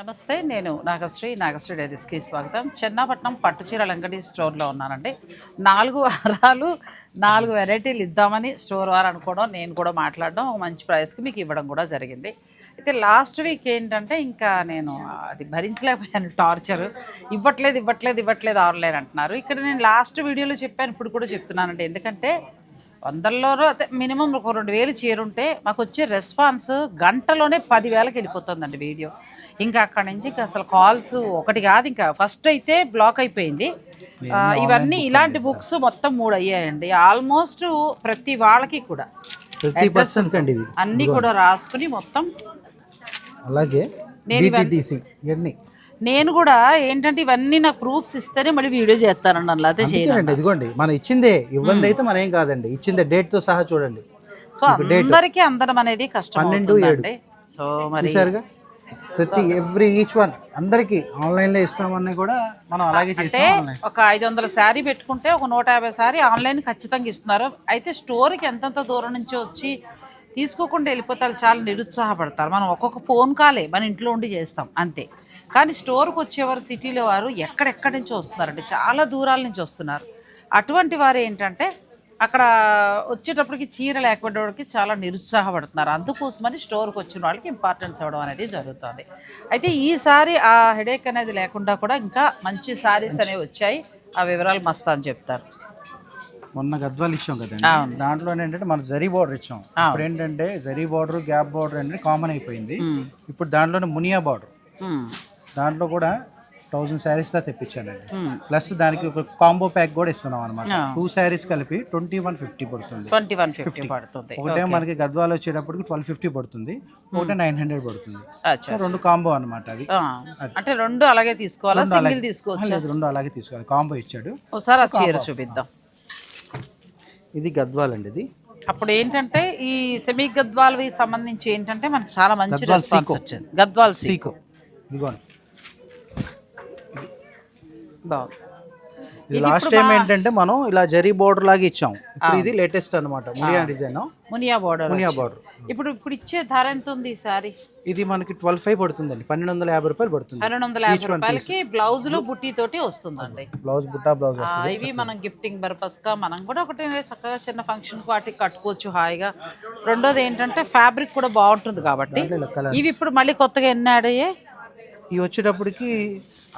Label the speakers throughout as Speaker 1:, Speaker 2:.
Speaker 1: నమస్తే నేను నాగశ్రీ నాగశ్రీ డైరీస్కి స్వాగతం. చెన్నాపట్నం పట్టుచీరల అంగడి స్టోర్లో ఉన్నానండి. నాలుగు వారాలు నాలుగు వెరైటీలు ఇద్దామని స్టోర్ వారు అనుకోవడం నేను కూడా మాట్లాడడం ఒక మంచి ప్రైస్కి మీకు ఇవ్వడం కూడా జరిగింది. అయితే లాస్ట్ వీక్ ఏంటంటే ఇంకా నేను అది భరించలేకపోయాను టార్చర్. ఇవ్వట్లేదు ఇవ్వట్లేదు ఇవ్వట్లేదు ఆన్లైన్ అంటున్నారు. ఇక్కడ నేను లాస్ట్ వీడియోలో చెప్పాను ఇప్పుడు కూడా చెప్తున్నానండి. ఎందుకంటే వందల్లోనూ అయితే మినిమం ఒక రెండు వేలు చేరుంటే మాకు వచ్చే రెస్పాన్స్ గంటలోనే పదివేలకు వెళ్ళిపోతుందండి వీడియో. ఇంకా అక్కడి నుంచి అసలు కాల్స్ ఒకటి కాదు ఇంకా ఫస్ట్ అయితే బ్లాక్ అయిపోయింది. ఇవన్నీ ఇలాంటి బుక్స్ మొత్తం మూడు అయ్యాయండి. ఆల్మోస్ట్ ప్రతి వాళ్ళకి కూడా.
Speaker 2: ప్రతి పర్సన్ కండి ఇది.
Speaker 1: అన్నీ కూడా రాసుకుని మొత్తం
Speaker 2: అలాగే
Speaker 1: నేను ఇవన్నీ- కూడా ఏంటంటే ఇవన్నీ నాకు ప్రూఫ్స్ ఇస్తేనే మళ్ళీ వీడియో చేస్తానండి అలా అయితే
Speaker 2: అందుకేనండి ఇదిగోండి మనం ఇచ్చిందే ఇవ్వండి అయితే మనం ఏం కాదండి ఇచ్చిందే డేట్తో సహా చూడండి.
Speaker 1: సో అందరికీ అందడం అనేది కష్టం సో మరి
Speaker 2: ప్రతి ఎవ్రీ ఈచ్ వన్ అందరికి ఆన్లైన్లో ఇస్తామని కూడా మనం అలాగే
Speaker 1: అంటే
Speaker 2: చేస్తాం
Speaker 1: ఒక ఐదు వందల శారీ పెట్టుకుంటే ఒక నూట యాభై శారీ ఆన్లైన్ ఖచ్చితంగా ఇస్తున్నారు. అయితే స్టోర్కి ఎంతెంత దూరం నుంచి వచ్చి తీసుకోకుండా వెళ్ళిపోతారు చాలా నిరుత్సాహపడతారు. మనం ఒక్కొక్క ఫోన్ కాలే మన ఇంట్లో ఉండి చేస్తాం అంతే. కానీ స్టోర్కి వచ్చేవారు సిటీలో వారు ఎక్కడెక్కడి నుంచి వస్తున్నారండి చాలా దూరాల నుంచి వస్తున్నారు. అటువంటి వారు ఏంటంటే అక్కడ వచ్చేటప్పటికి చీర లేకపోవడానికి చాలా నిరుత్సాహపడుతున్నారు. అందుకోసమని స్టోర్కి వచ్చిన వాళ్ళకి ఇంపార్టెన్స్ ఇవ్వడం అనేది జరుగుతుంది. అయితే ఈసారి ఆ హెడేక్ అనేది లేకుండా కూడా ఇంకా మంచి సారీస్ అనేవి వచ్చాయి. ఆ వివరాలు మస్తా అని చెప్తారు.
Speaker 2: మొన్న గద్వాలు ఇచ్చాం కదండి. దాంట్లో ఏంటంటే మనం జరీ బార్డర్ ఇచ్చాం. ఇప్పుడు ఏంటంటే జరీ బార్డర్ గ్యాప్ బార్డర్ అనేది కామన్ అయిపోయింది. ఇప్పుడు దాంట్లోనే మునియా బార్డర్. దాంట్లో కూడా థౌసండ్ శారీస్ దా తెప్పించానండి.
Speaker 1: మ్మ్.
Speaker 2: ప్లస్ దానికి ఒక కాంబో ప్యాక్ కూడా ఇస్తున్నాం అనమాట. టూ శారీస్ కలిపి ట్వంటీ వన్ ఫిఫ్టీ పడుతుంది.
Speaker 1: ట్వంటీ వన్ ఫిఫ్టీ పడుతుంది.
Speaker 2: ఒకటే మనకి గద్వాలు వచ్చేటప్పటికి ట్వెల్వ్ ఫిఫ్టీ పడుతుంది. ఒకటే నైన్ హండ్రెడ్ పడుతుంది. రెండు కాంబో అనమాట అది.
Speaker 1: ఆ. అంటే రెండు అలాగే తీసుకోవాలా? సింగిల్ తీసుకోవచ్చు?
Speaker 2: రెండు అలాగే తీసుకోవాలి. కాంబో ఇచ్చాడు.
Speaker 1: ఒకసారి చీర చూపిద్దాం.
Speaker 2: ఇది గద్వాల్ అండి ఇది.
Speaker 1: అప్పుడు ఏంటంటే ఈ సెమీ గద్వాల్వి సంబంధించి ఏంటంటే మనకి చాలా మంచి
Speaker 2: గద్వాల్
Speaker 1: రెస్పాన్స్. వచ్చింది. గద్వాల్ సీకో.
Speaker 2: ఇదిగోండి.
Speaker 1: బాగుంది
Speaker 2: ఇది లాస్ట్ టైం ఏంటంటే మనం ఇలా జరీ బోర్డర్ లాగా ఇచ్చాం. ఇప్పుడు ఇది లేటెస్ట్ అన్నమాట మునియా డిజైన్
Speaker 1: మునియా బోర్డర్
Speaker 2: మునియా బార్డర్
Speaker 1: ఇప్పుడు ఇప్పుడు ఇచ్చే ధర ఎంత ఉంది సారీ?
Speaker 2: ఇది మనకి ట్వెల్వ్ ఫైవ్ పడుతుందండి పన్నెండు వందల యాభై రూపాయలు పడుతుంది.
Speaker 1: పన్నెండు వందల యాభై రూపాయలకి బ్లౌజ్లో బుట్టి తోటి వస్తుందండి.
Speaker 2: బ్లౌజ్ బుట్టా బ్లౌజ్
Speaker 1: ఇవి మనం గిఫ్టింగ్ పర్పస్గా మనం కూడా ఒకటి చక్కగా చిన్న ఫంక్షన్ వాటికి కట్టుకోవచ్చు హాయిగా. రెండోది ఏంటంటే ఫ్యాబ్రిక్ కూడా బాగుంటుంది కాబట్టి. ఇవి ఇప్పుడు మళ్ళీ కొత్తగా ఎన్ని యాడ్ అయ్యాయి?
Speaker 2: ఇవి వచ్చేటప్పటికి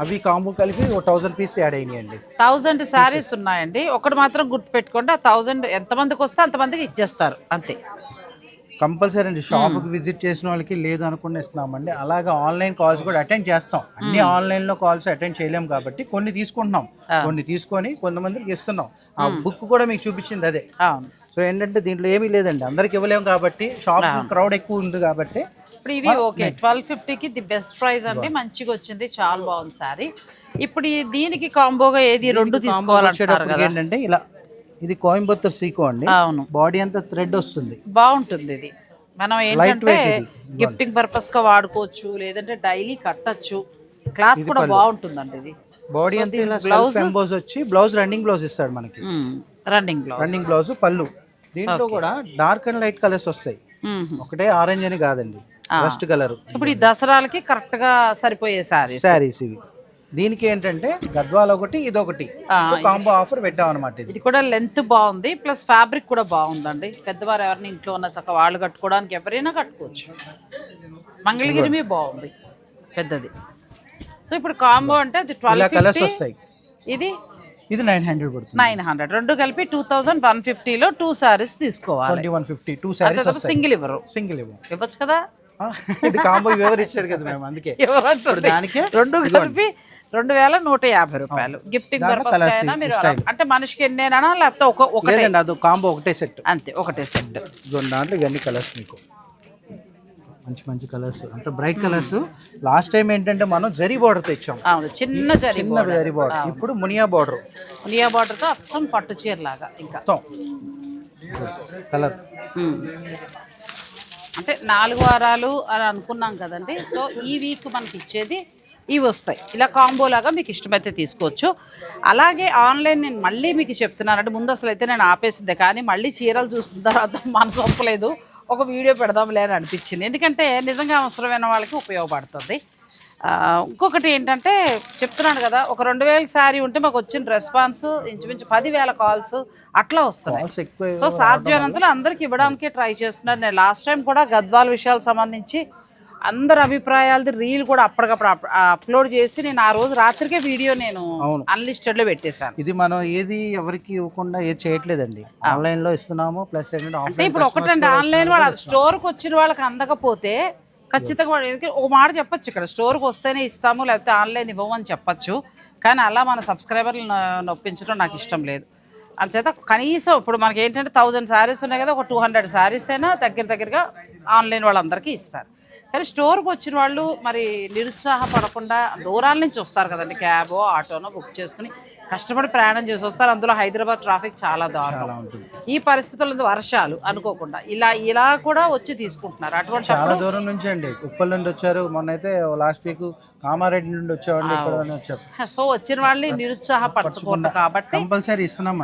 Speaker 2: అవి కాంబో కలిపి ఒక థౌసండ్ పీస్ యాడ్ అయినాయండి.
Speaker 1: థౌజండ్ శారీస్ ఉన్నాయండి. ఒకటి మాత్రం గుర్తుపెట్టుకోండి ఆ థౌజండ్ ఎంతమందికి వస్తే అంతమందికి ఇచ్చేస్తారు అంతే.
Speaker 2: కంపల్సరీ అండి. షాప్కి విజిట్ చేసిన వాళ్ళకి లేదు అనుకుని ఇస్తున్నామండి. అలాగే ఆన్లైన్ కాల్స్ కూడా అటెండ్ చేస్తాం. అన్ని ఆన్లైన్లో కాల్స్ అటెండ్ చేయలేం కాబట్టి కొన్ని తీసుకుంటున్నాం. కొన్ని తీసుకొని కొంతమందికి ఇస్తున్నాం. ఆ బుక్ కూడా మీకు చూపించింది అదే. సో ఏంటంటే దీంట్లో ఏమీ లేదండి. అందరికి ఇవ్వలేము కాబట్టి షాప్ క్రౌడ్ ఎక్కువ ఉంది కాబట్టి
Speaker 1: ఇప్పుడు ఇవి ఓకే. ట్వెల్వ్ ఫిఫ్టీకి ది బెస్ట్ ప్రైస్ అండి. మంచిగా వచ్చింది. చాలా బాగుంది సారీ. ఇప్పుడు దీనికి కాంబోగా ఏది రెండు తీసుకోవాలంటారు కదా.
Speaker 2: ఏంటంటే ఇలా ఇది కోయంబత్తూర్ సీకో అండి.
Speaker 1: అవును.
Speaker 2: బాడీ అంతా థ్రెడ్ వస్తుంది.
Speaker 1: బాగుంటుంది ఇది. మనం ఏంటంటే. గిఫ్టింగ్ పర్పస్గా వాడుకోవచ్చు లేదంటే డైలీ కట్టచ్చు. క్లాత్ కూడా బాగుంటుందండి ఇది.
Speaker 2: బాడీ అంతా ఇలా సెల్ఫ్ ఎంబోస్ వచ్చి బ్లౌజ్ రన్నింగ్ బ్లౌజ్ ఇస్తాడు మనకి.
Speaker 1: రన్నింగ్ బ్లౌజ్
Speaker 2: రన్నింగ్ బ్లౌజ్ పళ్ళు. దీంట్లో కూడా డార్క్ అండ్ లైట్ కలర్స్ వస్తాయి. ఒకటే ఆరెంజ్ అని కాదండి. First colour.
Speaker 1: ఇప్పుడు ఈ దసరాలకి కరెక్ట్గా సరిపోయే సారీస్
Speaker 2: శారీస్ ఇవి. దీనికి ఏంటంటే గద్వాల ఒకటి ఇది ఒకటి కాంబో ఆఫర్ పెట్టాం అనమాట ఇది.
Speaker 1: ఇది కూడా లెంత్ బాగుంది ప్లస్ ఫ్యాబ్రిక్ కూడా బాగుందండి. పెద్దవారు ఎవరిని ఇంట్లో ఉన్న చక్క వాళ్ళు కట్టుకోవడానికి ఎవరైనా కట్టుకోవచ్చు. మంగళగిరి బాగుంది పెద్దది. సో ఇప్పుడు కాంబో అంటే అది ట్వెల్వ్
Speaker 2: కలర్స్ వస్తాయి.
Speaker 1: ఇది?
Speaker 2: ఇది నైన్ హండ్రెడ్ పడుతుంది.
Speaker 1: నైన్ హండ్రెడ్ రెండు కలిపి టూ థౌజండ్ వన్ ఫిఫ్టీలో టూ సారీస్ తీసుకోవాలి.
Speaker 2: వన్ ఫిఫ్టీ టూ వస్తాయి.
Speaker 1: సింగిల్ ఇవ్వరు.
Speaker 2: సింగిల్ ఇవ్వం
Speaker 1: ఇవ్వచ్చు కదా?
Speaker 2: ఇది కాంబో ఎవరు ఇచ్చారు కదా మేము అందుకే. దానికే
Speaker 1: రెండు కలిపి రెండు వేల నూట యాభై రూపాయలు. గిఫ్టింగ్ మీరు. అంటే మనిషికి ఎన్నేనా లేకపోతే ఒక ఒకటే?
Speaker 2: అది కాంబో ఒకటే సెట్.
Speaker 1: అంతే ఒకటే సెట్.
Speaker 2: దాంట్లో ఇవన్నీ కలర్స్ మీకు. మంచి మంచి కలర్స్. అంటే బ్రైట్ కలర్స్. లాస్ట్ టైం ఏంటంటే మనం జరీ బార్డర్ తెచ్చాం.
Speaker 1: అవును చిన్న జరి
Speaker 2: చిన్న జరీ బార్డర్. ఇప్పుడు మునియా బార్డర్.
Speaker 1: నియా బార్డర్తో అచ్చం పట్టు చీర లాగా ఇంకా
Speaker 2: కలర్.
Speaker 1: అంటే నాలుగు వారాలు అని అనుకున్నాం కదండి. సో ఈ వీక్ మనకి ఇచ్చేది ఇవి వస్తాయి. ఇలా కాంబోలాగా మీకు ఇష్టమైతే తీసుకోవచ్చు. అలాగే ఆన్లైన్ నేను మళ్ళీ మీకు చెప్తున్నానంటే ముందు అసలు అయితే నేను ఆపేసిందే కానీ మళ్ళీ చీరలు చూసిన తర్వాత మనసు ఒప్పలేదు. ఒక వీడియో పెడదాంలే అని అనిపించింది. ఎందుకంటే నిజంగా అవసరమైన వాళ్ళకి ఉపయోగపడుతుంది. ఇంకొకటి ఏంటంటే చెప్తున్నాను కదా ఒక రెండు వేల శారీ ఉంటే మాకు వచ్చిన రెస్పాన్స్ ఇంచుమించు పదివేల కాల్స్ అట్లా వస్తున్నాయి. సో సాధ్యమైనంతలో అందరికి ఇవ్వడానికి ట్రై చేస్తున్నాను నేను లాస్ట్ టైం కూడా గద్వాల విషయాలకు సంబంధించి అందరి అభిప్రాయాలది రీల్ కూడా అప్పటికప్పుడు అప్- అప్లోడ్ చేసి నేను ఆ రోజు రాత్రికే వీడియో నేను
Speaker 2: అవును.
Speaker 1: అన్లిస్టెడ్లో పెట్టేశాను.
Speaker 2: ఇది మనం ఏది ఎవరికి ఇవ్వకుండా ఏది చేయట్లేదండి. ఆన్లైన్లో ఇస్తున్నాము ప్లస్ ఏంటంటే
Speaker 1: అంటే ఇప్పుడు ఒకటండి ఆన్లైన్ వాళ్ళ స్టోర్కి వచ్చిన వాళ్ళకి అందకపోతే ఖచ్చితంగా ఎందుకంటే ఒక మాట చెప్పచ్చు ఇక్కడ. స్టోర్కి వస్తేనే ఇస్తాము లేకపోతే ఆన్లైన్ ఇవ్వము అని చెప్పొచ్చు. కానీ అలా మన సబ్స్క్రైబర్లు నొప్పించడం నాకు ఇష్టం లేదు. అందుచేత కనీసం ఇప్పుడు మనకి ఏంటంటే థౌజండ్ శారీస్ ఉన్నాయి కదా ఒక టూ హండ్రెడ్ శారీస్ అయినా దగ్గర దగ్గరగా ఆన్లైన్ వాళ్ళందరికీ ఇస్తారు. కానీ స్టోర్కి వచ్చిన వాళ్ళు మరి నిరుత్సాహపడకుండా దూరాల నుంచి వస్తారు కదండి. క్యాబో ఆటోనో బుక్ చేసుకుని కష్టపడి ప్రయాణం చేసి వస్తారు. అందులో హైదరాబాద్ ట్రాఫిక్ చాలా దారుణం. ఈ పరిస్థితుల్లో వర్షాలు అనుకోకుండా ఇలా ఇలా కూడా వచ్చి తీసుకుంటున్నారు. అటువంటి
Speaker 2: చాలా దూరం నుంచి అండి. ఉప్పల్ నుండి వచ్చారు. మొన్న అయితే లాస్ట్ వీక్ కామారెడ్డి నుండి వచ్చామండి ఇక్కడ వచ్చారు
Speaker 1: సో వచ్చిన వాళ్ళని నిరుత్సాహపరచకూడదు కాబట్టి
Speaker 2: కంపల్సరీ ఇస్తున్నాం.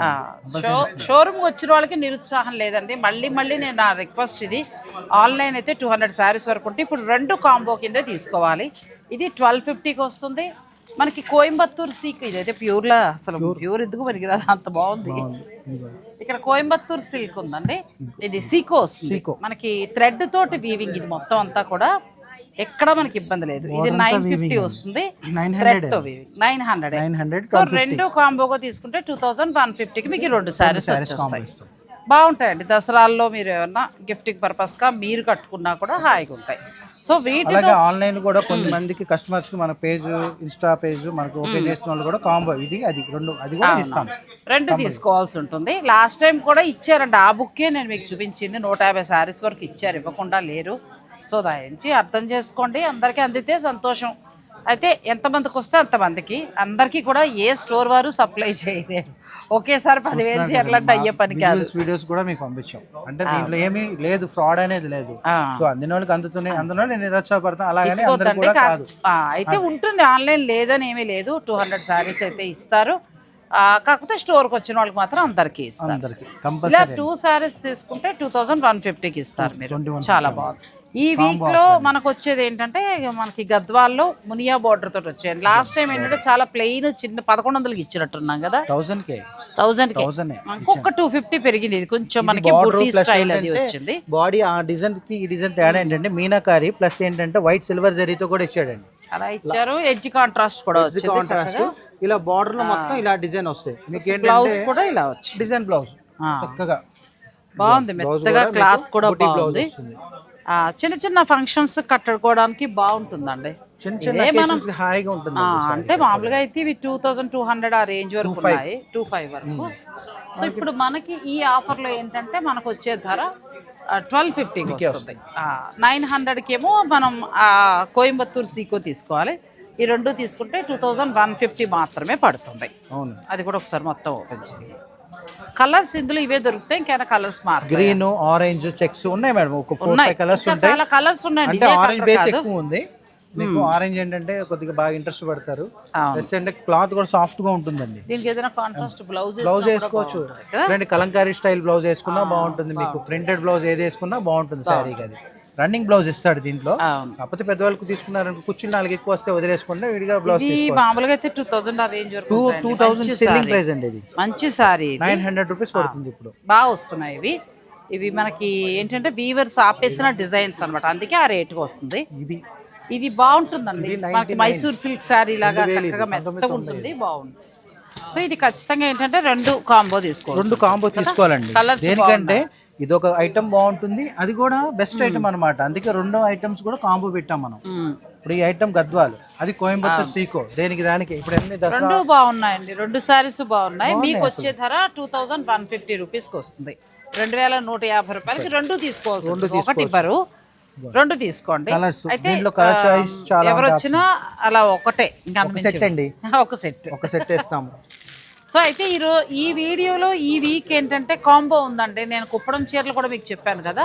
Speaker 1: షోరూమ్ వచ్చిన వాళ్ళకి నిరుత్సాహం లేదండి. మళ్ళీ మళ్ళీ నేను నా రిక్వెస్ట్ ఇది. ఆన్లైన్ అయితే టూ హండ్రెడ్ శారీస్ వరకు ఉంటే ఇప్పుడు రెండు కాంబో కింద తీసుకోవాలి. ఇది ట్వెల్వ్ ఫిఫ్టీకి వస్తుంది. మనకి కోయంబత్తూర్ సిల్క్ ఇదైతే ప్యూర్లా అసలు ప్యూర్. ఎందుకు మనకి రాదు, అంత బాగుంది. ఇక్కడ కోయంబత్తూర్ సిల్క్ ఉందండి. ఇది సీకో వస్తుంది.
Speaker 2: సీకో.
Speaker 1: మనకి థ్రెడ్ తోటి వీవింగ్ ఇది మొత్తం అంతా కూడా ఎక్కడ మనకి ఇబ్బంది లేదు. ఇది నైన్ ఫిఫ్టీ వస్తుంది.
Speaker 2: Nine hundred
Speaker 1: nine hundred so రెండు కాంబోగా తీసుకుంటే టూ థౌజండ్ వన్ ఫిఫ్టీకి మీకు రెండు శారీస్ వచ్చేస్తాయి. బాగుంటాయండి. దసరాల్లో మీరు ఏమన్నా గిఫ్టింగ్ పర్పస్గా మీరు కట్టుకున్నా కూడా హాయిగా ఉంటాయి. సో వీటి
Speaker 2: అలాగే ఆన్లైన్ కూడా కొన్ని మందికి కస్టమర్స్కి మన పేజ్ ఇన్స్టా పేజ్ మనకు ఓపెన్ చేసిన వాళ్ళు కూడా కాంబో ఇది అది రెండు అది కూడా ఇస్తాం.
Speaker 1: రెండు తీసుకోవాల్సి ఉంటుంది. లాస్ట్ టైం కూడా ఇచ్చారండి ఆ బుక్కే నేను మీకు చూపించింది. నూట యాభై శారీస్ వరకు ఇచ్చారు. ఇవ్వకుండా లేరు. సో దాని అర్థం చేసుకోండి. అందరికీ అందితే సంతోషం. అయితే ఎంతమందికి వస్తే అంతమందికి. అందరికీ కూడా ఏ స్టోర్ వారు సప్లై చేయలేరు. ఒకేసారి పదివేలు చీరలంటే అయ్యే పని కాదు.
Speaker 2: వీడియోస్ కూడా మీకు పంపించాం. అంటే దీంట్లో ఏమీ లేదు ఫ్రాడ్ అనేది లేదు. సో అందిన వాళ్ళకి అందుతున్నాయి అందులో నేను నిరుత్సాహపడతాను అలాగని. కూడా కాదు.
Speaker 1: అయితే ఉంటుంది ఆన్లైన్ లేదని ఏమీ లేదు. టూ హండ్రెడ్ శారీస్ అయితే ఇస్తారు. కాకపోతే స్టోర్కి వచ్చిన వాళ్ళకి మాత్రం అందరికీ ఇస్తారు. ఇలా టూ సారీస్ తీసుకుంటే టూ థౌజండ్ వన్ ఫిఫ్టీకి ఇస్తారు మీరు.
Speaker 2: 21
Speaker 1: చాలా బాగుంది. ఈ వీక్లో మనకు వచ్చేది ఏంటంటే మనకి గద్వాల్లో మునియా బార్డర్ తోటి వచ్చాయి లాస్ట్ టైం ఏంటంటే చాలా ప్లెయిన్ చిన్న పదకొండు వందలకి ఇచ్చినట్టున్నాం కదా.
Speaker 2: థౌసండ్ కే థౌసండ్
Speaker 1: ఇంకొక టూ ఫిఫ్టీ పెరిగింది. ఇది కొంచెం మనకి స్టైల్ అది వచ్చింది.
Speaker 2: బాడీ ఆ డిజైన్కి ఈ డిజైన్ తేడా ఏంటంటే మీనాకారి ప్లస్ ఏంటంటే వైట్ సిల్వర్ జరీతో కూడా ఇచ్చాడండి.
Speaker 1: అలా ఇచ్చారు. ఎడ్జ్ కాంట్రాస్ట్ కూడా వచ్చింది
Speaker 2: కాంట్రాస్ట్ ఇలా బార్డర్లో మొత్తం ఇలా డిజైన్ వస్తాయి. మీకు
Speaker 1: బ్లౌజ్ కూడా ఇలా వచ్చింది.
Speaker 2: Design blouse. చక్కగా.
Speaker 1: బాగుంది. మెత్తగా క్లాత్ కూడా బాగుంది. చిన్న చిన్న ఫంక్షన్స్ కట్టుకోవడానికి బాగుంటుందండి.
Speaker 2: చిన్న చిన్న హాయిగా ఉంటుంది
Speaker 1: అంటే మామూలుగా అయితే ఇవి టూ థౌజండ్ టూ హండ్రెడ్ ఆ రేంజ్ వరకు ఉన్నాయి. టూ ఫైవ్ వరకు. సో ఇప్పుడు మనకి ఈ ఆఫర్లో ఏంటంటే మనకు వచ్చే ధర ట్వెల్వ్ ఫిఫ్టీకి వస్తుంది. నైన్ హండ్రెడ్కి ఏమో మనం కోయంబత్తూర్ సీకో తీసుకోవాలి. ఈ రెండు తీసుకుంటే టూ థౌజండ్ వన్ ఫిఫ్టీ మాత్రమే పడుతుంది.
Speaker 2: అవును.
Speaker 1: అది కూడా ఒకసారి మొత్తం ఓపెన్ చేయండి. కలర్స్ ఇందులో ఇవే దొరుకుతాయి ఇంకా colours mark
Speaker 2: green orange checks ఉన్నాయి మేడం. ఒక ఫోర్
Speaker 1: ఉన్నాయి.
Speaker 2: ఫైవ్ కలర్స్ ఉంటాయి.
Speaker 1: చాలా కలర్స్ ఉన్నాయండి.
Speaker 2: అంటే ఆరెంజ్ బేస్. ఎక్కువ ఉంది. మీకు ఆరెంజ్ ఏంటంటే కొద్దిగా బాగా ఇంట్రెస్ట్ పడతారు. ప్లస్ అంటే క్లాత్ కూడా సాఫ్ట్గా ఉంటుందండి.
Speaker 1: దీనికి ఏదైనా కాంట్రాస్ట్ బ్లౌజ్
Speaker 2: బ్లౌజ్ వేసుకోవచ్చు. ఇలాంటి కలంకారీ స్టైల్ బ్లౌజ్ వేసుకున్నా బాగుంటుంది మీకు. ప్రింటెడ్ బ్లౌజ్ ఏది వేసుకున్నా బాగుంటుంది. శారీకి అది. రన్నింగ్ బ్లౌజ్ ఇస్తాడు దీంట్లో. కాకపోతే పెద్దవాళ్ళకి తీసుకున్నారనుకో కుర్చీలు నాలుగు ఎక్కువ వస్తే వదిలేసుకుంటే విడిగా బ్లౌజ్
Speaker 1: మామూలుగా అయితే టూ థౌజండ్ ఆ range
Speaker 2: two. Two thousand selling. Price అండి ఇది.
Speaker 1: మంచి సారీ
Speaker 2: నైన్ హండ్రెడ్ రూపీస్ పడుతుంది ఇప్పుడు.
Speaker 1: బాగా వస్తున్నాయి ఇవి. ఇవి మనకి ఏంటంటే వీవర్స్ ఆపేసిన డిజైన్స్ అన్నమాట. అందుకే ఆ రేటుకి వస్తుంది.
Speaker 2: ఇది
Speaker 1: ఇది బాగుంటుందండి. మనకి మైసూర్ సిల్క్ శారీ లాగా చక్కగా మెత్తగా ఉంటుంది. బాగుంది సో ఇది ఖచ్చితంగా ఏంటంటే రెండు కాంబో తీసుకోవాలి
Speaker 2: రెండు కాంబో తీసుకోవాలండి. దేనికంటే ఇది ఒక ఐటమ్ బాగుంటుంది. అది కూడా బెస్ట్ ఐటమ్ అన్నమాట. అందుకే రెండు ఐటమ్స్ కూడా కాంబో పెట్టాం మనం. ఇప్పుడు ఈ ఐటమ్ గద్వాలు. అది కోయంబత్తూర్ సీకో. దేనికి దానికి? ఇప్పుడు ఎన్ని
Speaker 1: రెండు బాగున్నాయండి. రెండు శారీస్ బాగున్నాయి. మీకు వచ్చే ధర టూ థౌజండ్ వన్ ఫిఫ్టీ రూపీస్కి వస్తుంది. రెండు వేల నూట యాభై రూపాయలకి రెండు తీసుకోవాల్సి ఉంటుంది. ఒకటి ఇవ్వరు. రెండు తీసుకోండి. అయితే ఎవరు వచ్చినా అలా ఒకటే. ఇంకా
Speaker 2: సెట్ అండి.
Speaker 1: ఒక సెట్
Speaker 2: ఒక సెట్ వేస్తాము.
Speaker 1: సో అయితే ఈరో ఈ వీడియోలో ఈ వీక్ ఏంటంటే కాంబో ఉందండి. నేను కుప్పడం చీరలు కూడా మీకు చెప్పాను కదా.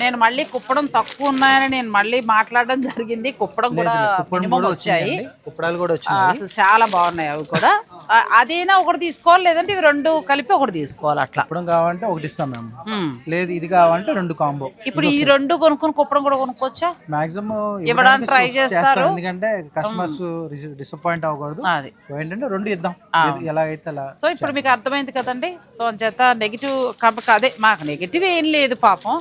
Speaker 1: నేను మళ్ళీ కుప్పడం తక్కువ ఉన్నాయని నేను మళ్ళీ మాట్లాడడం జరిగింది. కుప్పడం కూడా వచ్చాయి. అసలు చాలా బాగున్నాయి అవి కూడా. అదైనా ఒకటి తీసుకోవాలి లేదంటే ఇవి రెండు కలిపి ఒకటి తీసుకోవాలి అట్లా.
Speaker 2: కుప్పడం కావాలంటే ఒకటి ఇస్తాం మేము. లేదు ఇది కావాలంటే రెండు కాంబో.
Speaker 1: ఇప్పుడు ఈ రెండు కొనుక్కొని కుప్పడం కూడా కొనుక్కోవచ్చా?
Speaker 2: మాక్సిమం
Speaker 1: ఇవ్వడానికి try చేస్తారు.
Speaker 2: ఎందుకంటే కస్టమర్స్ డిసప్పాయింట్ అవ్వకూడదు. ఏంటంటే రెండు ఇద్దాం. ఎలాగైతే
Speaker 1: సో ఇప్పుడు మీకు అర్థమైంది కదండి? సో అంచేత నెగిటివ్ కాబట్టి అదే మాకు నెగిటివ్ ఏం లేదు పాపం.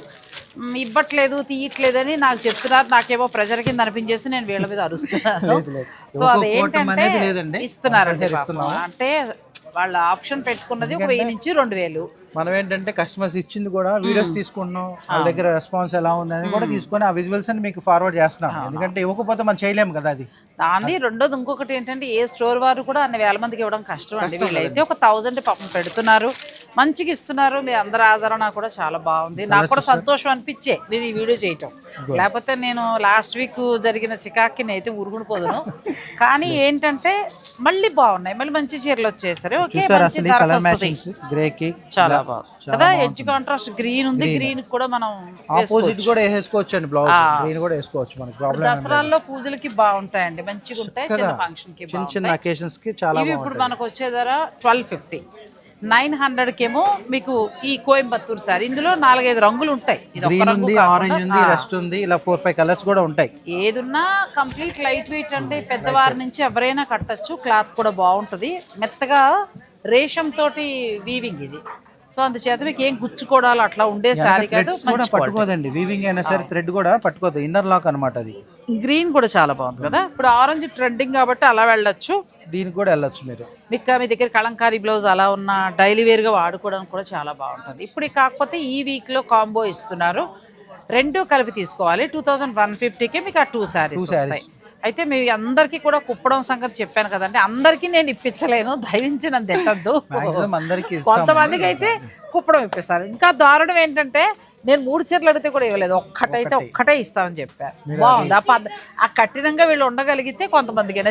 Speaker 1: ఇవ్వట్లేదు తీయట్లేదని నాకు చెప్తున్నారు. నాకేమో ప్రెజర్ కింద అనిపించేసి నేను వీళ్ళ మీద అరుస్తున్నాను. సో
Speaker 2: ఒక్కో
Speaker 1: అది
Speaker 2: కోటం
Speaker 1: ఏంటంటే
Speaker 2: అనేది లేదండి.
Speaker 1: ఇస్తున్నారండి
Speaker 2: కంపల్సరీ
Speaker 1: పాపం. అంటే వాళ్ళ ఆప్షన్ పెట్టుకున్నది ఒక వెయ్యి నుంచి రెండు వేలు.
Speaker 2: మనం ఏంటంటే కస్టమర్స్ ఇచ్చింది కూడా వీడియోస్ తీసుకుంటున్నాం. వాళ్ళ దగ్గర రెస్పాన్స్ ఎలా ఉంది అని కూడా తీసుకొని ఆ విజువల్స్ అని మీకు ఫార్వర్డ్ చేస్తున్నాం. ఎందుకంటే ఇవ్వకపోతే మనం చేయలేము కదా అది.
Speaker 1: దాన్ని రెండోది ఇంకొకటి ఏంటంటే ఏ స్టోర్ వారు కూడా అన్ని వేల మందికి ఇవ్వడం కష్టం అండి. వీళ్ళైతే ఒక థౌజండ్ పాపం పెడుతున్నారు. మంచిగా ఇస్తున్నారు. మీ అందరి ఆదరణ కూడా చాలా బాగుంది. నాకు కూడా సంతోషం అనిపించే నేను ఈ వీడియో చేయటం. లేకపోతే నేను లాస్ట్ వీక్ జరిగిన చికాకి అయితే ఊరుకుని పోదును. కానీ ఏంటంటే మళ్ళీ బాగున్నాయి. మళ్ళీ మంచి చీరలు వచ్చేసరి చాలా బాగుంది. కదా ఎడ్జ్ కాంట్రాస్ట్ గ్రీన్ ఉంది. గ్రీన్ కూడా మనం
Speaker 2: ఆపోజిట్ కూడా వేసుకోవచ్చు అండి బ్లౌజ్ గ్రీన్ కూడా వేసుకోవచ్చు మనకి. ప్రాబ్లం
Speaker 1: దసరాల్లో పూజలకి బాగుంటాయండి. మంచిగా ఉంటాయి చిన్న ఫంక్షన్కి
Speaker 2: చిన్న చిన్న అకేషన్స్కి చాలా
Speaker 1: ఇప్పుడు మనకు వచ్చే ధర ట్వెల్వ్ ఫిఫ్టీ నైన్ హండ్రెడ్కేమో మీకు ఈ కోయంబత్తూరు సార్. ఇందులో నాలుగైదు రంగులు ఉంటాయి. ఇది
Speaker 2: గ్రీన్ ఉంది ఆరెంజ్ ఉంది రెస్ట్ ఉంది ఇలా ఫోర్ ఫైవ్ కలర్స్ కూడా ఉంటాయి.
Speaker 1: ఏదున్నా కంప్లీట్ లైట్ వెయిట్ అంటే పెద్దవారి నుంచి ఎవరైనా కట్టచ్చు క్లాత్ కూడా బాగుంటుంది. మెత్తగా రేషం తోటి వీవింగ్ ఇది. సో అందుచేత మీకు ఏం గుచ్చుకోవడాలు అట్లా ఉండే శారీ కాదు
Speaker 2: కూడా పట్టుకోదండి. వీవింగ్ అయినా సరే థ్రెడ్ కూడా పట్టుకోదు. ఇన్నర్ లాక్ అన్నమాట అది.
Speaker 1: గ్రీన్ కూడా చాలా బాగుంది కదా? ఇప్పుడు ఆరెంజ్ ట్రెండింగ్ కాబట్టి అలా వెళ్ళొచ్చు.
Speaker 2: దీనికి కూడా వెళ్ళొచ్చు మీరు.
Speaker 1: మీకు మీ దగ్గర కలంకారీ బ్లౌజ్ అలా ఉన్న డైలీ వేర్గా వాడుకోవడానికి కూడా చాలా బాగుంటుంది. ఇప్పుడు కాకపోతే ఈ వీక్లో కాంబో ఇస్తున్నారు. రెండు కలిపి తీసుకోవాలి. టూ థౌజండ్ వన్ ఫిఫ్టీకి మీకు ఆ టూ శారీస్ వస్తాయి. అయితే మీ అందరికీ కూడా కుప్పడం సంగతి చెప్పాను కదండి. అందరికీ నేను ఇప్పించలేను దయవించి నన్ను తిట్టద్దు. కొంతమందికి అయితే కుప్పడం ఇప్పిస్తారు. ఇంకా దారుణం ఏంటంటే నేను మూడు చీరలు అడిగితే కూడా ఇవ్వలేదు. ఒక్కటైతే ఒక్కటే. ఇస్తామని చెప్పారు బాగుంది. ఆ పద్ధ ఆ కఠినంగా వీళ్ళు ఉండగలిగితే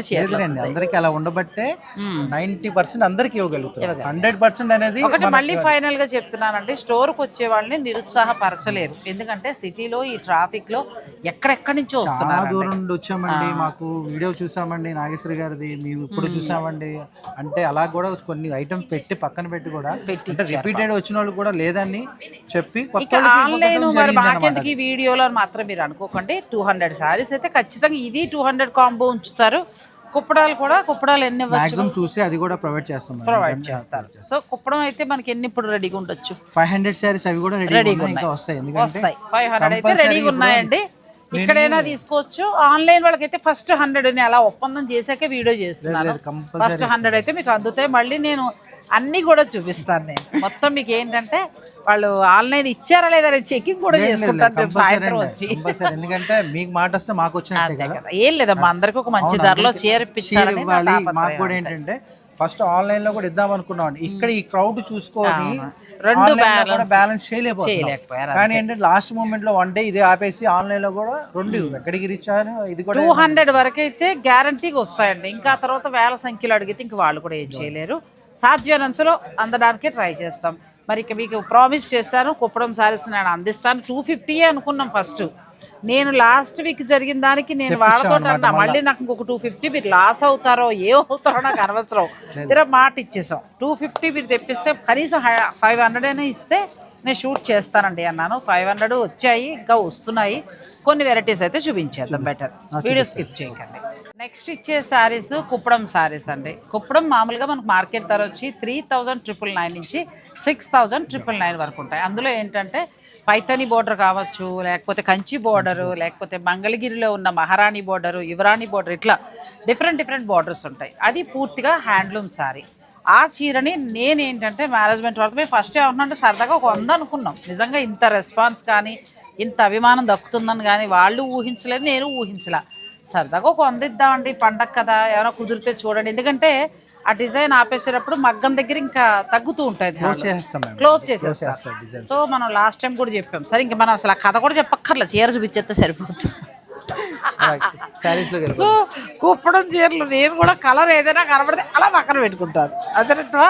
Speaker 1: చీరలు
Speaker 2: లేదులేండి అందరికి అలా ఉండబట్టే నైన్టీ పర్సెంట్ అందరికి ఇవ్వగలుగుతారు హండ్రెడ్ పర్సెంట్ అనేది
Speaker 1: ఒకటి మళ్ళీ ఫైనల్గా చెప్తున్నానండి. స్టోర్కి వచ్చే వాళ్ళని నిరుత్సాహపరచలేరు. ఎందుకంటే సిటీలో ఈ ట్రాఫిక్లో ఎక్కడెక్కడి నుంచో వస్తున్నారు
Speaker 2: దూరం నుండి వచ్చామండి. మాకు వీడియో చూసామండి నాగేశ్వరి గారిది. మేము ఇప్పుడు చూసామండి. అంటే అలా కూడా కొన్ని ఐటమ్స్ పెట్టి పక్కన పెట్టి కూడా రిపీటెడ్ వచ్చిన వాళ్ళు కూడా లేదని చెప్పి కొత్త
Speaker 1: ఆన్లైన్ మరి మాకెందుకు ఈ వీడియోలో మాత్రం మీరు అనుకోకండి. టూ హండ్రెడ్ సారీస్ అయితే ఖచ్చితంగా ఇది టూ హండ్రెడ్ కాంబో ఉంచుతారు. కుప్పడాలు కూడా కుప్పడాలు ఎన్ని
Speaker 2: మాక్సిమం చూసి అది కూడా ప్రొవైడ్ చేస్తాం
Speaker 1: ప్రొవైడ్ చేస్తారు. సో కుప్పడం అయితే మనకి ఎన్ని ఇప్పుడు రెడీగా ఉండొచ్చు?
Speaker 2: ఫైవ్ హండ్రెడ్ శారీస్ అవి కూడా రెడీ ఇంకా వస్తాయి.
Speaker 1: వస్తాయి. ఫైవ్ హండ్రెడ్ అయితే రెడీగా ఉన్నాయండి. ఇక్కడైనా తీసుకోవచ్చు. ఆన్లైన్ వాళ్ళకైతే ఫస్ట్ హండ్రెడ్ అలా ఒప్పందం చేశాకే వీడియో
Speaker 2: compulsory
Speaker 1: ఫస్ట్ హండ్రెడ్ అయితే మీకు అందుతాయి. మళ్ళీ నేను అన్ని కూడా చూపిస్తాను నేను. మొత్తం మీకు ఏంటంటే వాళ్ళు ఆన్లైన్ ఇచ్చారా లేదా చెకింగ్ కూడా సాయంత్రం వచ్చి.
Speaker 2: కంపల్సరీ ఎందుకంటే మీకు మాట వస్తే మాకు వచ్చినట్టే కదా.
Speaker 1: ఏం లేదమ్మా అందరికి ఒక మంచి ధరలో చీర
Speaker 2: షేర్
Speaker 1: ఇప్పించాలని నా
Speaker 2: ఇవ్వాలి
Speaker 1: తాపత్రయం.
Speaker 2: మాకు కూడా ఏంటంటే ఫస్ట్ ఆన్లైన్లో కూడా ఇద్దాం అనుకున్నాం ఇక్కడ ఈ క్రౌడ్ చూసుకొని
Speaker 1: రెండు
Speaker 2: బ్యాలెన్స్
Speaker 1: చేయలేకపోయారు
Speaker 2: కానీ ఏంటంటే లాస్ట్ మూమెంట్లో వన్ డే ఇదే ఆపేసి ఆన్లైన్లో కూడా రెండు ఎక్కడికి రీచ్ ఇది కూడా
Speaker 1: టూ హండ్రెడ్ వరకు అయితే గ్యారంటీగా వస్తాయండి. ఇంకా తర్వాత వేల సంఖ్యలో అడిగితే ఇంక వాళ్ళు కూడా ఏం చేయలేరు. సాధ్యమైనంతలో అందడానికి ట్రై చేస్తాం. మరి ఇక మీకు ప్రామిస్ చేశాను కుప్పడం సారీస్ నేను అందిస్తాను. టూ ఫిఫ్టీయే అనుకున్నాం ఫస్ట్ నేను లాస్ట్ వీక్ జరిగిన దానికి నేను వాళ్ళతో అన్నా మళ్ళీ? నాకు ఇంకొక టూ ఫిఫ్టీ మీరు లాస్ అవుతారో ఏమవుతారో నాకు అనవసరం. తీరా మాట ఇచ్చేసాం. టూ ఫిఫ్టీ మీరు తెప్పిస్తే కనీసం ఫైవ్ హండ్రెడ్ అయినా ఇస్తే నేను షూట్ చేస్తానండి అన్నాను. ఫైవ్ హండ్రెడ్ వచ్చాయి ఇంకా వస్తున్నాయి. కొన్ని వెరైటీస్ అయితే చూపించేద్దాం బెటర్ వీడియో స్కిప్ చేయకండి నెక్స్ట్ ఇచ్చే శారీస్ కుప్పడం శారీస్ అండి. కుప్పడం మామూలుగా మనకు మార్కెట్ ధర వచ్చి త్రీ థౌజండ్ ట్రిపుల్ నైన్ నుంచి సిక్స్ థౌజండ్ ట్రిపుల్ నైన్ వరకు ఉంటాయి. అందులో ఏంటంటే పైతని బోర్డర్ కావచ్చు లేకపోతే కంచి బోర్డరు లేకపోతే మంగళగిరిలో ఉన్న మహారాణి బోర్డరు యువరాణి బోర్డర్ ఇట్లా డిఫరెంట్ డిఫరెంట్ బోర్డర్స్ ఉంటాయి. అది పూర్తిగా హ్యాండ్లూమ్ శారీ ఆ చీరని నేనేంటంటే మేనేజ్మెంట్ వరకు మేము ఫస్ట్ ఏమంటున్నా సరదాగా ఒక వంద అనుకున్నాం. నిజంగా ఇంత రెస్పాన్స్ కానీ ఇంత అభిమానం దక్కుతుందని కానీ వాళ్ళు ఊహించలేదు నేను ఊహించలే. సరదాగా ఒక వంద ఇద్దామండి పండగ కదా ఏమైనా కుదిరితే చూడండి. ఎందుకంటే ఆ డిజైన్ ఆపేసేటప్పుడు మగ్గం దగ్గర ఇంకా తగ్గుతూ ఉంటుంది క్లోజ్
Speaker 2: చేస్తాం
Speaker 1: చేసేస్తాం సో మనం లాస్ట్ టైం కూడా చెప్పాం. సరే ఇంకా మనం అసలు ఆ కథ కూడా చెప్పక్కర్లే. చీర చూపించేస్తే సరిపోతుంది. సో కుప్పడం చీరలు నేను కూడా కలర్ ఏదైనా కనబడితే అలా పక్కన పెట్టుకుంటాను. అదేనట్టువా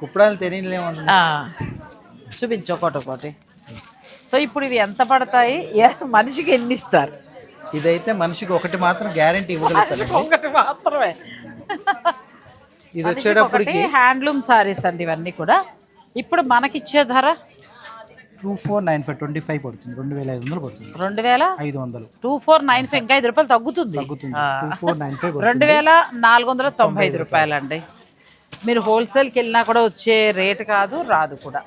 Speaker 2: కుప్పడాలు
Speaker 1: చూపించు ఒకటి ఒకటి. సో ఇప్పుడు ఇవి ఎంత పడతాయి? మనిషికి ఎన్ని ఇస్తారు?
Speaker 2: ఇదైతే మనిషికి ఒకటి మాత్రం గ్యారంటీ ఇవ్వగలుగుతాను
Speaker 1: ఒకటి మాత్రమే.
Speaker 2: ఇది వచ్చేటప్పటికి
Speaker 1: హ్యాండ్లూమ్ సారీస్ అండి ఇవన్నీ కూడా. ఇప్పుడు మనకిచ్చే ధర?
Speaker 2: Two four nine five twenty five పడుతుంది. రెండు వేల ఐదు వందలు పడుతుంది.
Speaker 1: రెండు వేల
Speaker 2: ఐదు వందలు.
Speaker 1: టూ ఫోర్ నైన్ ఫైవ్ ఇంకా ఐదు రూపాయలు తగ్గుతుంది.
Speaker 2: తగ్గుతుంది.
Speaker 1: ఆ.
Speaker 2: టూ ఫోర్ నైన్ ఫైవ్
Speaker 1: రెండు వేల నాలుగు వందల తొంభై ఐదు రూపాయలండి. మీరు హోల్సేల్కి వెళ్ళినా కూడా వచ్చే రేట్ కాదు రాదు కూడా.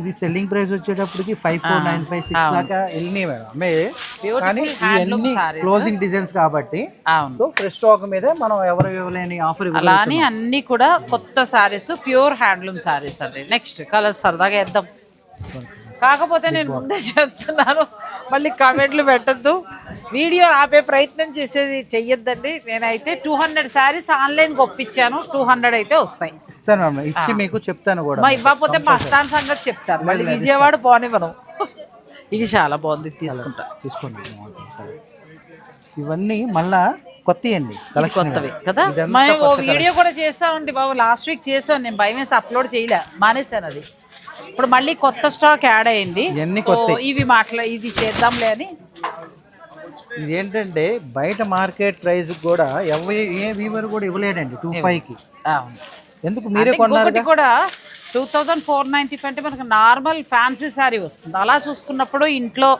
Speaker 2: ఇది సెల్లింగ్ ప్రైస్ వచ్చేటప్పటికి five four nine five six దాకా వెళ్ళినాయి మేడం. అమ్మే కానీ ఇవన్నీ. క్లోజింగ్ డిజైన్స్ కాబట్టి సో ఫ్రెష్ స్టాక్ మీదే మనం ఎవరు ఇవ్వలేని ఆఫర్
Speaker 1: అలా అని అన్ని కూడా కొత్త సారీస్ ప్యూర్ హ్యాండ్లూమ్ సారీస్ అండి. నెక్స్ట్ కలర్ సరదాగా వేద్దాం. కాకపోతే నేను ముందే చెప్తున్నాను మళ్ళీ కామెంట్లు పెట్టద్దు. వీడియో ఆపే ప్రయత్నం చేసేది చెయ్యొద్దండి. నేనైతే టూ హండ్రెడ్ శారీస్ ఆన్లైన్కి ఒప్పించాను టూ హండ్రెడ్ అయితే వస్తాయి.
Speaker 2: ఇస్తాను ఇచ్చి మీకు చెప్తాను కూడా.
Speaker 1: మా ఇవ్వకపోతే మా స్థాన సంగతి చెప్తాను మళ్ళీ విజయవాడ పోనివ్వను. ఇది చాలా బాగుంది తీసుకుంటా.
Speaker 2: తీసుకోండి. ఇవన్నీ మళ్ళా కొత్త అండి
Speaker 1: కొత్తవి కదా? మేము వీడియో కూడా చేసామండి బాబు. లాస్ట్ వీక్ చేసాను నేను భయం వేసి అప్లోడ్ చేయలే. మానేశాను అది. ఇప్పుడు మళ్ళీ కొత్త స్టాక్ యాడ్ అయింది.
Speaker 2: ఇవన్నీ
Speaker 1: సో ఇవి మాట్లా ఇది చేద్దాంలే అని.
Speaker 2: ఇది ఏంటంటే బయట మార్కెట్ ప్రైస్ కూడా ఎవ ఏ వీవర్ కూడా ఇవ్వలేడండి టూ
Speaker 1: ఫైవ్కి.
Speaker 2: ఎందుకు మీరే కొన్నారు
Speaker 1: కూడా టూ థౌజండ్ ఫోర్ నైంటీ అంటే మనకు నార్మల్ ఫ్యాన్సీ శారీ వస్తుంది. అలా చూసుకున్నప్పుడు ఇంట్లో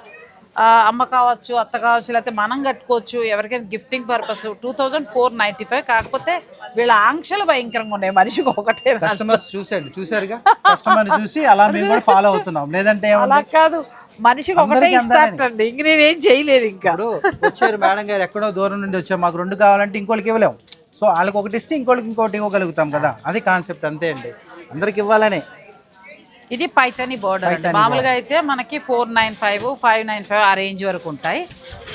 Speaker 1: అమ్మ కావచ్చు అత్త కావచ్చు లేకపోతే మనం కట్టుకోవచ్చు ఎవరికైనా gifting purpose two thousand four ninety five కాకపోతే వీళ్ళ ఆంక్షలు భయంకరంగా ఉన్నాయి. మనిషికి ఒకటే
Speaker 2: కస్టమర్స్ చూసాడు చూసారుగా కస్టమర్ చూసి అలా మేము కూడా ఫాలో అవుతున్నాం. లేదంటే
Speaker 1: అలా కాదు. మనిషికి ఒకటే. ఇస్తాటండి ఇంక నేనేం చేయలేదు ఇంకా.
Speaker 2: వచ్చారు మేడం గారు ఎక్కడో దూరం నుండి వచ్చారు. మాకు రెండు కావాలంటే ఇంకోళ్ళకి ఇవ్వలేం. సో వాళ్ళకి ఒకటి ఇస్తే ఇంకోళ్ళకి ఇంకోటి ఇవ్వగలుగుతాం కదా. అది కాన్సెప్ట్ అంతే అండి. అందరికి ఇవ్వాలనే.
Speaker 1: ఇది పైతని బోర్డర్ అండి. మామూలుగా అయితే మనకి four nine five five nine five ఆ రేంజ్ వరకు ఉంటాయి.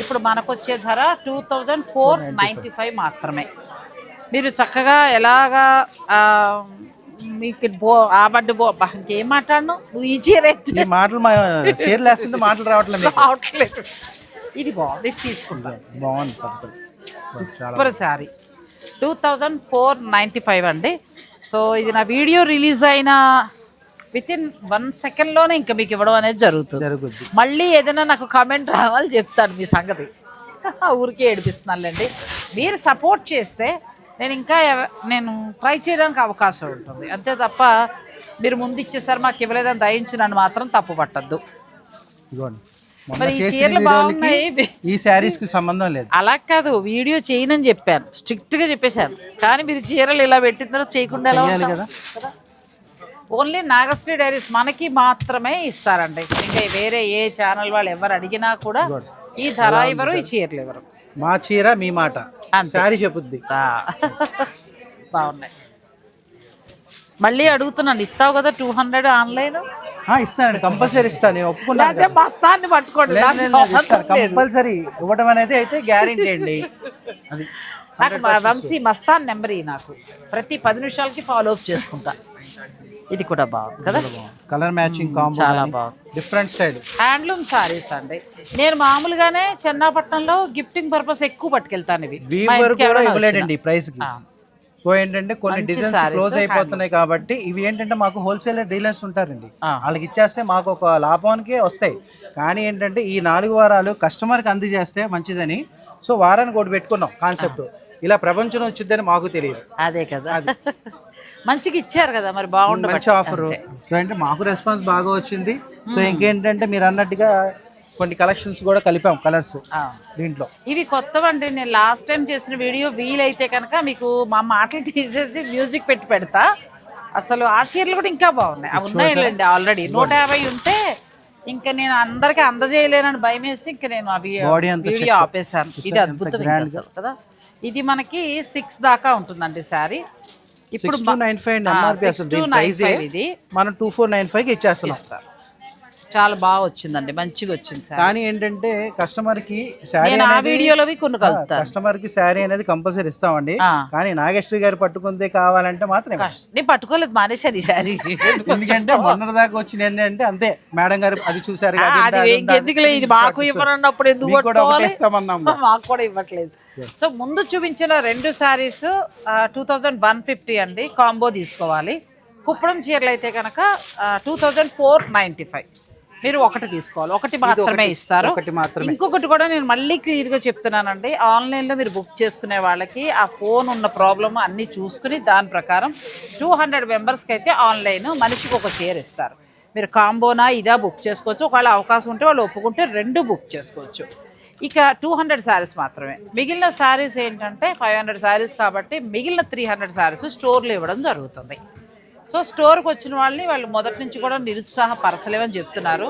Speaker 1: ఇప్పుడు మనకు వచ్చే ధర two thousand four ninety five మాత్రమే. మీరు చక్కగా ఎలాగా మీకు బో ఆ బడ్డు బో ఇంకేం మాట్లాడను? నువ్వు ఈ చీర
Speaker 2: మాటలు మాటలు రావట్లేదు
Speaker 1: రావట్లేదు. ఇది బాగుంది ఇది తీసుకుంటాను
Speaker 2: బాగుంది
Speaker 1: super saree two thousand four ninety five అండి. సో ఇది నా వీడియో రిలీజ్ అయిన విత్ ఇన్ వన్ సెకండ్లోనే ఇంకా మీకు ఇవ్వడం అనేది జరుగుతుంది.
Speaker 2: జరుగుద్ది.
Speaker 1: మళ్ళీ ఏదైనా నాకు కామెంట్ రావాలి చెప్తాను మీ సంగతి. ఊరికే ఏడిపిస్తున్నానులేండి. మీరు సపోర్ట్ చేస్తే నేను ఇంకా ఎవ- నేను ట్రై చేయడానికి అవకాశం ఉంటుంది. అంతే తప్ప మీరు ముందు ఇచ్చేసారు మాకు ఇవ్వలేదని దయించి నన్ను మాత్రం తప్పు పట్టద్దు.
Speaker 2: ఇదిగోండి. మొన్న
Speaker 1: మరి ఈ
Speaker 2: చేసిన
Speaker 1: చీరలు
Speaker 2: వీడియోలకి
Speaker 1: బాగున్నాయి.
Speaker 2: ఈ శారీస్కి సంబంధం లేదు.
Speaker 1: అలా కాదు వీడియో చేయనని చెప్పాను. స్ట్రిక్ట్గా చెప్పేశాను. కానీ మీరు చీరలు ఇలా పెట్టిన తర్వాత చేయకుండా ఎలా
Speaker 2: చేయాలి
Speaker 1: ఉంటాం?
Speaker 2: కదా.
Speaker 1: ఓన్లీ నాగశ్రీ డైరీస్ మనకి మాత్రమే ఇస్తారండి. ఇంకా వేరే ఏ ఛానల్ వాళ్ళు ఎవరు అడిగినా కూడా ఈ ధర ఇవ్వరు ఈ చీరలు ఇవ్వరు.
Speaker 2: మా చీర మీ మాట. శారీ చెప్పుద్ది.
Speaker 1: బాగున్నాయి. మళ్ళీ అడుగుతున్నాను ఇస్తావు కదా టూ హండ్రెడ్ ఆన్లైన్?
Speaker 2: ఇస్తానండి. కంపల్సరీ ఇస్తాను. నేను ఒప్పుకున్నాను
Speaker 1: మస్తాన్ని పట్టుకోండి.
Speaker 2: కంపల్సరీ. ఇవ్వడం అనేది అయితే గ్యారంటీ అండి.
Speaker 1: నాకు మా వంశీ మస్తాన్ నెంబర్ నాకు. ప్రతి పది నిమిషాలకి ఫాలో అప్ చేసుకుంటా. ఇది కూడా బాగుంది కదా?
Speaker 2: కలర్ మ్యాచింగ్ కాంబో
Speaker 1: చాలా బాగుంది.
Speaker 2: డిఫరెంట్ స్టైల్
Speaker 1: హ్యాండ్లూమ్ సారీస్ అండి. నేను మామూలుగానే చెన్నాపట్నంలో గిఫ్టింగ్ పర్పస్ ఎక్కువ పట్టుకెళ్తాను ఇవి.
Speaker 2: వీవర్ కూడా ఈ
Speaker 1: ప్రైస్కి.
Speaker 2: సో ఏంటంటే కొన్ని డిజైన్స్ క్లోజ్ అయిపోతున్నాయి కాబట్టి ఇవి ఏంటంటే మాకు హోల్సేలర్ డీలర్స్ ఉంటారండి. వాళ్ళకి ఇచ్చేస్తే మాకు ఒక లాభానికే వస్తాయి. కానీ ఏంటంటే ఈ నాలుగు వారాలు కస్టమర్కి అందజేస్తే మంచిదని. సో వారానికి ఒకటి పెట్టుకున్నాం కాన్సెప్ట్ ఇలా ప్రపంచం వచ్చిందని మాకు తెలియదు.
Speaker 1: అదే కదా. మంచిగా ఇచ్చారు కదా మరి బాగుండు
Speaker 2: మంచి ఆఫర్ సో అంటే మాకు రెస్పాన్స్ బాగా వచ్చింది. సో ఇంకేంటంటే మీరు అన్నట్టుగా కొన్ని కలెక్షన్స్ కూడా కలిపాం కలర్స్ దీంట్లో.
Speaker 1: ఇవి కొత్తవండి. నేను లాస్ట్ టైం చేసిన వీడియో వీలైతే కనుక మీకు మా మాటలు తీసేసి మ్యూజిక్ పెట్టి పెడతా. అసలు ఆ చీరలు కూడా ఇంకా బాగున్నాయి. అవి ఉన్నాయిలేండి ఆల్రెడీ నూట యాభై ఉంటే ఇంకా నేను అందరికి అందజేయలేనని భయం వేసి ఇంకా నేను అవి వీడియో. ఆపేశాను. ఇది అద్భుతం కదా. ఇది మనకి సిక్స్ దాకా ఉంటుందండి శారీ. ఇప్పుడు
Speaker 2: నైన్ ఫైవ్
Speaker 1: ఇది.
Speaker 2: మనం టూ ఫోర్ నైన్ ఫైవ్కి ఇచ్చేస్తున్నాం.
Speaker 1: చాలా బాగా వచ్చిందండి మంచిగా వచ్చింది సార్.
Speaker 2: కానీ ఏంటంటే కస్టమర్కి శారీ
Speaker 1: ఆ వీడియోలో కొన్ని
Speaker 2: కస్టమర్కి శారీ అనేది కంపల్సరీ ఇస్తామండి. కానీ నాగేశ్వరి గారు పట్టుకుందే కావాలంటే మాత్రం
Speaker 1: నేను పట్టుకోలేదు మానేశాను ఈ సారీ.
Speaker 2: ఎందుకంటే మొన్న దాకా వచ్చిన ఏంటంటే అంతే. మేడం గారు అది చూసారు?
Speaker 1: ఇంకెందుకులే ఇది మాకు ఇవ్వనన్నప్పుడు ఎందుకు
Speaker 2: కూడా
Speaker 1: ఇవ్వట్లేదు. సో ముందు చూపించిన రెండు sarees two thousand one fifty అండి కాంబో తీసుకోవాలి. కుప్పడం చీరలు అయితే కనుక two thousand four ninety five మీరు ఒకటి తీసుకోవాలి. ఒకటి మాత్రమే ఇస్తారు.
Speaker 2: ఒకటి మాత్రమే.
Speaker 1: ఇంకొకటి కూడా నేను మళ్ళీ క్లియర్గా చెప్తున్నానండి. ఆన్లైన్లో మీరు బుక్ చేసుకునే వాళ్ళకి ఆ ఫోన్ ఉన్న ప్రాబ్లమ్ అన్నీ చూసుకుని దాని ప్రకారం టూ హండ్రెడ్ మెంబర్స్కి అయితే ఆన్లైన్ మనిషికి ఒక చీర ఇస్తారు. మీరు కాంబోనా ఇదా బుక్ చేసుకోవచ్చు. ఒకవేళ అవకాశం ఉంటే వాళ్ళు ఒప్పుకుంటే రెండు బుక్ చేసుకోవచ్చు. ఇక టూ హండ్రెడ్ శారీస్ మాత్రమే. మిగిలిన శారీస్ ఏంటంటే ఫైవ్ హండ్రెడ్ శారీస్ కాబట్టి మిగిలిన త్రీ హండ్రెడ్ శారీస్ స్టోర్లో ఇవ్వడం జరుగుతుంది. సో స్టోర్కి వచ్చిన వాళ్ళని వాళ్ళు మొదటి నుంచి కూడా నిరుత్సాహపరచలేమని చెప్తున్నారు.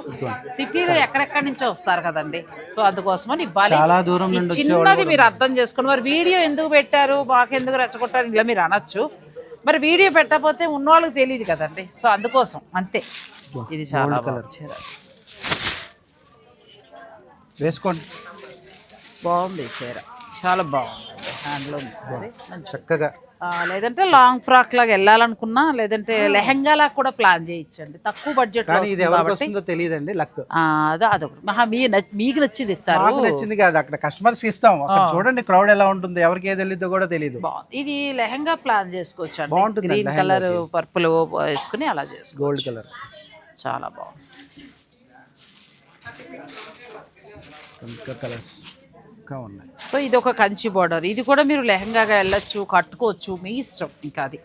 Speaker 1: సిటీలో ఎక్కడెక్కడి నుంచో వస్తారు కదండి. సో అందుకోసమని ఇవ్వాలి. చిన్నది మీరు అర్థం చేసుకోండి మరి వీడియో ఎందుకు పెట్టారు? మాకెందుకు రెచ్చగొట్టారు? ఇలా మీరు అనొచ్చు. మరి వీడియో పెట్టకపోతే ఉన్న వాళ్ళకి తెలియదు కదండి. సో అందుకోసం అంతే. ఇది చాలా.
Speaker 2: వేసుకోండి.
Speaker 1: బాగుంది చీర. చాలా బాగుంది. Handloom saree.
Speaker 2: చక్కగా.
Speaker 1: లేదంటే లాంగ్ ఫ్రాక్ లాగా వెళ్ళాలనుకున్నా లేదంటే లెహంగా లాగా కూడా ప్లాన్ చేయొచ్చండి తక్కువ బడ్జెట్
Speaker 2: తెలియదండి లక్.
Speaker 1: అదే అదొకటి మహా మీ మీకు నచ్చింది ఇస్తారు.
Speaker 2: నచ్చింది కాదు అక్కడ కస్టమర్స్ ఇస్తాం. చూడండి క్రౌడ్ ఎలా ఉంటుంది ఎవరికి ఏది వెళ్ళిద్దో కూడా తెలియదు
Speaker 1: ఇది లెహంగా ప్లాన్ చేసుకోవచ్చు అండి గ్రీన్ కలర్ పర్పుల్ వేసుకుని అలా చేసుకో
Speaker 2: గోల్డ్ కలర్
Speaker 1: చాలా బాగుంది.
Speaker 2: కలర్స్ ఇంకా ఉన్నాయి.
Speaker 1: సో ఇది ఒక కంచి బార్డర్ ఇది కూడా మీరు లెహంగాగా వెళ్ళొచ్చు కట్టుకోవచ్చు మీ ఇష్టం. ఇంకా అది.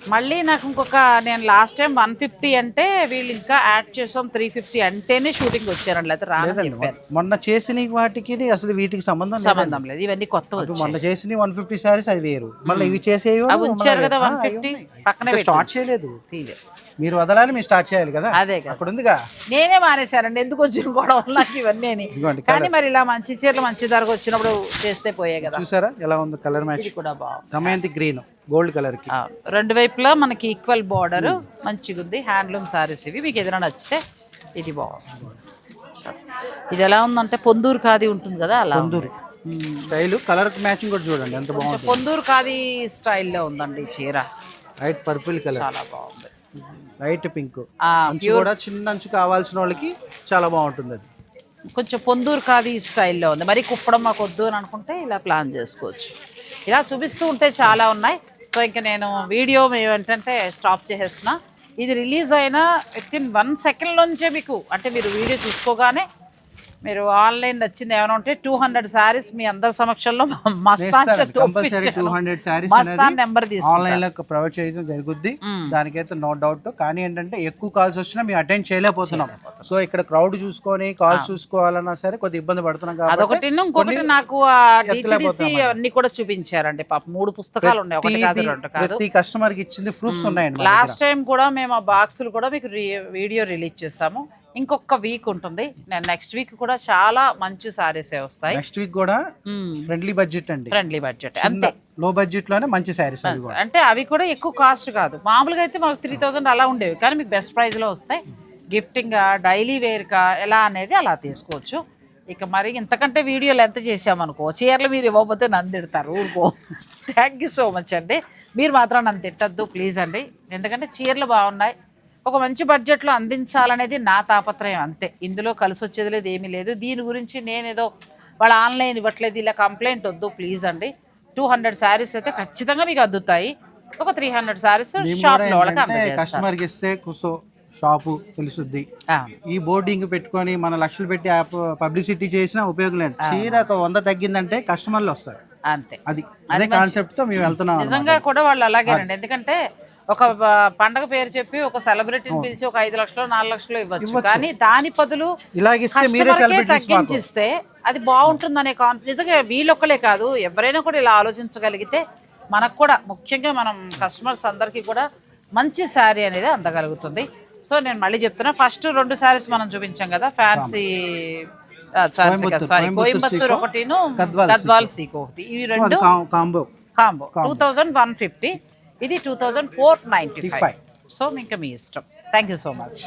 Speaker 1: మళ్ళీ నాకు ఇంకొక నేను లాస్ట్ టైం వన్ ఫిఫ్టీ అంటే వీళ్ళు ఇంకా యాడ్ చేసాం త్రీ ఫిఫ్టీ అంటేనే షూటింగ్ వచ్చారండి లేకపోతే రాని
Speaker 2: లేదండి
Speaker 1: చెప్పారు.
Speaker 2: మొన్న చేసిన వాటికి అసలు వీటికి సంబంధం
Speaker 1: సంబంధం లేదు ఇవన్నీ కొత్త
Speaker 2: మొన్న చేసిన వన్ ఫిఫ్టీ సారీస్ అది వేరు. మళ్ళీ ఇవి చేసేవి
Speaker 1: అవి ఉంచారు కదా వన్ ఫిఫ్టీ పక్కనే
Speaker 2: స్టార్ట్ చేయలేదు. మీరు వదలాలి మీరు స్టార్ట్ చేయాలి కదా.
Speaker 1: అదే కదా.
Speaker 2: అక్కడ ఉందిగా.
Speaker 1: నేనే మానేశానండి ఎందుకు వచ్చిన గొడవ నాకు ఇవన్నీ కానీ మరి ఇలా మంచి చీరలు మంచి ధరకు వచ్చినప్పుడు చేస్తే పోయాయి కదా.
Speaker 2: చూసారా? ఎలా ఉంది? కలర్ మ్యాచ్
Speaker 1: కూడా బాగుంది.
Speaker 2: దమయంతి గ్రీన్ గోల్డ్
Speaker 1: కలర్కి. రెండు వైపులా మనకి ఈక్వల్ బార్డర్ మంచిగా ఉంది హ్యాండ్లూమ్ సారీస్ ఇవి. మీకు ఏదైనా నచ్చితే ఇది బాగుంది. ఇది ఎలా ఉందంటే పొందూరు ఖాదీ ఉంటుంది కదా అలా.
Speaker 2: స్టైల్ కలర్ మ్యాచింగ్ కూడా చూడండి ఎంత బాగుంది
Speaker 1: పొందూరు ఖాదీ స్టైల్లో ఉందండి చీర.
Speaker 2: లైట్ పర్పుల్ కలర్
Speaker 1: చాలా బాగుంది.
Speaker 2: లైట్ పింక్ అంచు కూడా చిన్న అంచు కావాల్సిన వాళ్ళకి చాలా బాగుంటుంది అది.
Speaker 1: కొంచెం పొందూరు ఖాదీ స్టైల్లో ఉంది. మరి కుప్పడం మాకు వద్దు అని అనుకుంటే ఇలా ప్లాన్ చేసుకోవచ్చు. ఇలా చూపిస్తూ ఉంటే చాలా ఉన్నాయి. సో ఇంకా నేను వీడియో ఏంటంటే స్టాప్ చేసేస్తున్నా. ఇది రిలీజ్ అయిన విత్ ఇన్ వన్ సెకండ్ నుంచే మీకు అంటే మీరు వీడియో చూసుకోగానే మీరు ఆన్లైన్ నచ్చింది ఏమైనా ఉంటే టూ హండ్రెడ్ శారీస్ మీ అందరి సమక్షంలో మస్తాన్ నెంబర్
Speaker 2: ఆన్లైన్లో ప్రొవైడ్ చేయడం జరుగుద్ది. దానికైతే నో డౌట్. కానీ ఏంటంటే ఎక్కువ కాల్స్ వచ్చినా మేము అటెండ్ చేయలేకపోతున్నాం. సో ఇక్కడ క్రౌడ్ చూసుకొని కాల్స్ చూసుకోవాలన్నా సరే కొద్దిగా ఇబ్బంది పడుతున్నాం కాబట్టి
Speaker 1: ఇంకొకటి నాకు అన్ని కూడా చూపించారండి. పాప మూడు పుస్తకాలు ఉన్నాయి. ఒకటి కాదు రెండు కాదు.
Speaker 2: ప్రతి కస్టమర్కి ఇచ్చింది ప్రూఫ్స్ ఉన్నాయండి
Speaker 1: లాస్ట్ టైం కూడా మేము ఆ బాక్సులు కూడా మీకు వీడియో రిలీజ్ చేసాము. ఇంకొక వీక్ ఉంటుంది. నేను నెక్స్ట్ వీక్ కూడా చాలా మంచి సారీసే వస్తాయి.
Speaker 2: నెక్స్ట్ వీక్ కూడా ఫ్రెండ్లీ బడ్జెట్ అండి.
Speaker 1: ఫ్రెండ్లీ బడ్జెట్ అంతే.
Speaker 2: లో బడ్జెట్లోనే మంచి కూడా.
Speaker 1: అంటే అవి కూడా ఎక్కువ కాస్ట్ కాదు. మామూలుగా అయితే మాకు త్రీ థౌజండ్ అలా ఉండేవి. కానీ మీకు బెస్ట్ ప్రైస్లో వస్తాయి. గిఫ్టింగ్ డైలీ వేర్గా ఎలా అనేది అలా తీసుకోవచ్చు. ఇక మరి ఇంతకంటే వీడియోలు ఎంత చేసామనుకో చీరలు మీరు ఇవ్వకపోతే నన్ను తిడతారు. ఊరుకో. థ్యాంక్ యూ సో మచ్ అండి. మీరు మాత్రం నన్ను తిట్టద్దు ప్లీజ్ అండి. ఎందుకంటే చీరలు బాగున్నాయి. ఒక మంచి బడ్జెట్లో అందించాలనేది నా తాపత్రయం అంతే. ఇందులో కలిసి వచ్చేది లేదు ఏమీ లేదు. దీని గురించి నేనేదో వాళ్ళ ఆన్లైన్ ఇవ్వట్లేదు ఇలా కంప్లైంట్ వద్దు ప్లీజ్ అండి. టూ హండ్రెడ్ శారీస్ అయితే ఖచ్చితంగా మీకు అందుతాయి. ఒక త్రీ హండ్రెడ్ శారీస్ షాప్లో వాళ్ళకి అందజేస్తారు
Speaker 2: కస్టమర్కి ఇస్తే కుసో షాపు తెలుసుద్ది.
Speaker 1: ఆ,
Speaker 2: ఈ బోర్డింగ్ పెట్టుకొని మన లక్షలు పెట్టి యాప్ పబ్లిసిటీ చేసినా ఉపయోగం లేదు. చీర ఒక వంద తగ్గిందంటే కస్టమర్లు వస్తారు.
Speaker 1: అంతే.
Speaker 2: అది అదే కాన్సెప్ట్తో మేము వెళ్తున్నాం.
Speaker 1: నిజంగా కూడా వాళ్ళు అలాగేనండి. ఎందుకంటే ఒక పండగ పేరు చెప్పి ఒక సెలబ్రిటీని పిలిచి ఒక ఐదు లక్షలు నాలుగు లక్షలు ఇవ్వచ్చు. కానీ దాని బదులు తగ్గించిస్తే అది బాగుంటుందనే కాన్ నిజంగా వీళ్ళొక్కలే కాదు ఎవరైనా కూడా ఇలా ఆలోచించగలిగితే మనకు కూడా ముఖ్యంగా మనం కస్టమర్స్ అందరికీ కూడా మంచి శారీ అనేది అందగలుగుతుంది. సో నేను మళ్ళీ చెప్తున్నా ఫస్ట్ రెండు శారీస్ మనం చూపించాం కదా ఫ్యాన్సీ సారీ
Speaker 2: కోయంబత్తూర్
Speaker 1: ఒకటిను
Speaker 2: గద్వాల్
Speaker 1: సీకో. ఒకటి. ఇవి రెండు
Speaker 2: combo.
Speaker 1: Combo. Two thousand one fifty. ఇది two thousand four ninety five so ఇంకా మీ ఇష్టం. Thank you so much